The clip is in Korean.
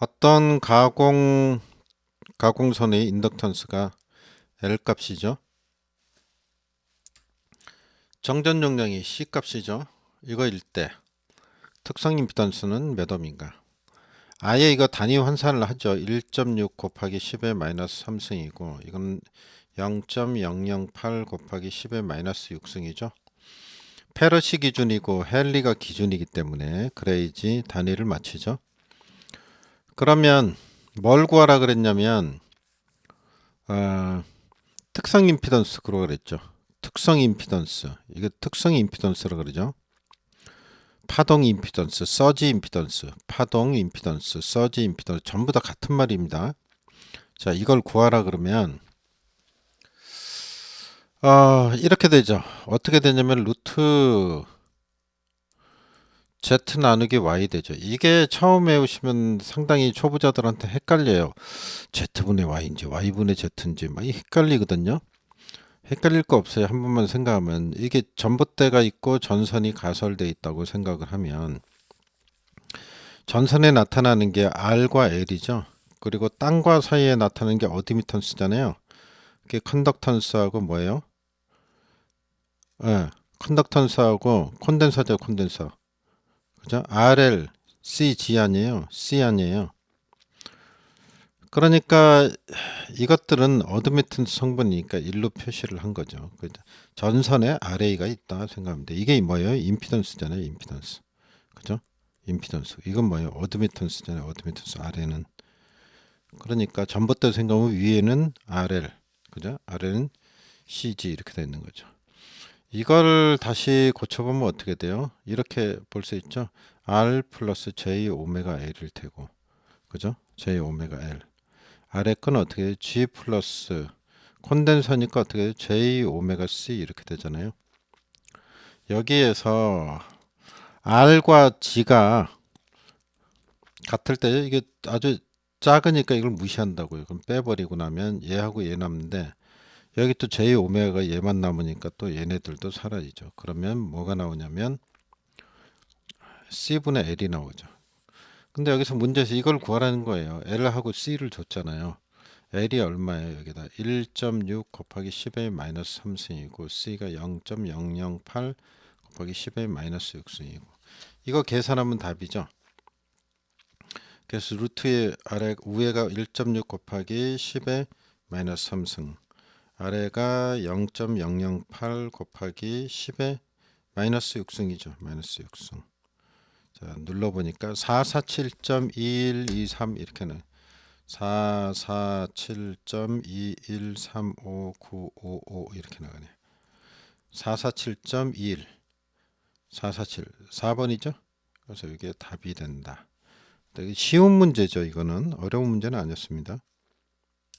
어떤 가공 가공선의 인덕턴스가 L 값이죠. 정전 용량이 C 값이죠. 이거일 때 특성 임피던스는 몇 옴인가? 아예 이거 단위 환산을 하죠. 1.6 곱하기 10의 마이너스 3승이고 이건 0.008 곱하기 10의 마이너스 6승이죠. 페르시 기준이고 헨리가 기준이기 때문에 그래야지 단위를 맞추죠. 그러면 뭘 구하라 그랬냐면 어, 특성 임피던스 그러고 그랬죠. 특성 임피던스. 이거 특성 임피던스라 그러죠. 파동 임피던스, 서지 임피던스, 파동 임피던스, 서지 임피던스 전부 다 같은 말입니다. 자, 이걸 구하라 그러면 어, 이렇게 되죠. 어떻게 되냐면 루트 z 나누기 y 되죠. 이게 처음 외우시면 상당히 초보자들한테 헷갈려요. z분의 y인지 y분의 z인지 막 헷갈리거든요. 헷갈릴 거 없어요. 한 번만 생각하면 이게 전봇대가 있고 전선이 가설돼 있다고 생각을 하면 전선에 나타나는 게 R과 L이죠. 그리고 땅과 사이에 나타나는 게 어드미턴스잖아요. 그게 컨덕턴스하고 뭐예요? 예, 컨덕턴스하고 콘덴서죠, 콘덴서. 그죠? RL, CG 아니에요. C 아니에요. 그러니까 이것들은 어드미턴스 성분이니까 일로 표시를 한 거죠. 그죠? 전선에 RA가 있다 생각하면 돼. 이게 뭐예요? 임피던스잖아요. 임피던스. 그죠? 임피던스. 이건 뭐예요? 어드미턴스잖아요. 어드미턴스 RA는. 그러니까 전봇대 생각하면 위에는 RL. 그죠? RL은 CG 이렇게 돼 있는 거죠. 이걸 다시 고쳐보면 어떻게 돼요? 이렇게 볼 수 있죠. R 플러스 J 오메가 L일 테고, 그죠? J 오메가 L. 아래 건 어떻게? G 플러스 콘덴서니까 어떻게? J 오메가 C 이렇게 되잖아요. 여기에서 R과 G가 같을 때 이게 아주 작으니까 이걸 무시한다고요. 그럼 빼버리고 나면 얘하고 얘 남는데 여기 또 J 오메가가 얘만 남으니까 또 얘네들도 사라지죠. 그러면 뭐가 나오냐면 C분의 L이 나오죠. 근데 여기서 문제에서 이걸 구하라는 거예요. L하고 C를 줬잖아요. L이 얼마예요? 여기다 1.6 곱하기 10의 마이너스 3승이고 C가 0.008 곱하기 10의 마이너스 6승이고 이거 계산하면 답이죠. 그래서 루트의 아래 위에가 1.6 곱하기 10의 마이너스 3승 아래가 0.008 곱하기 10의 마이너스 6승이죠. 마이너스 6승. 자, 눌러보니까 447.2123 이렇게 는 447.2135955 이렇게 나가네요. 447.21 447 4번이죠? 그래서 이게 답이 된다. 쉬운 문제죠. 이거는 어려운 문제는 아니었습니다.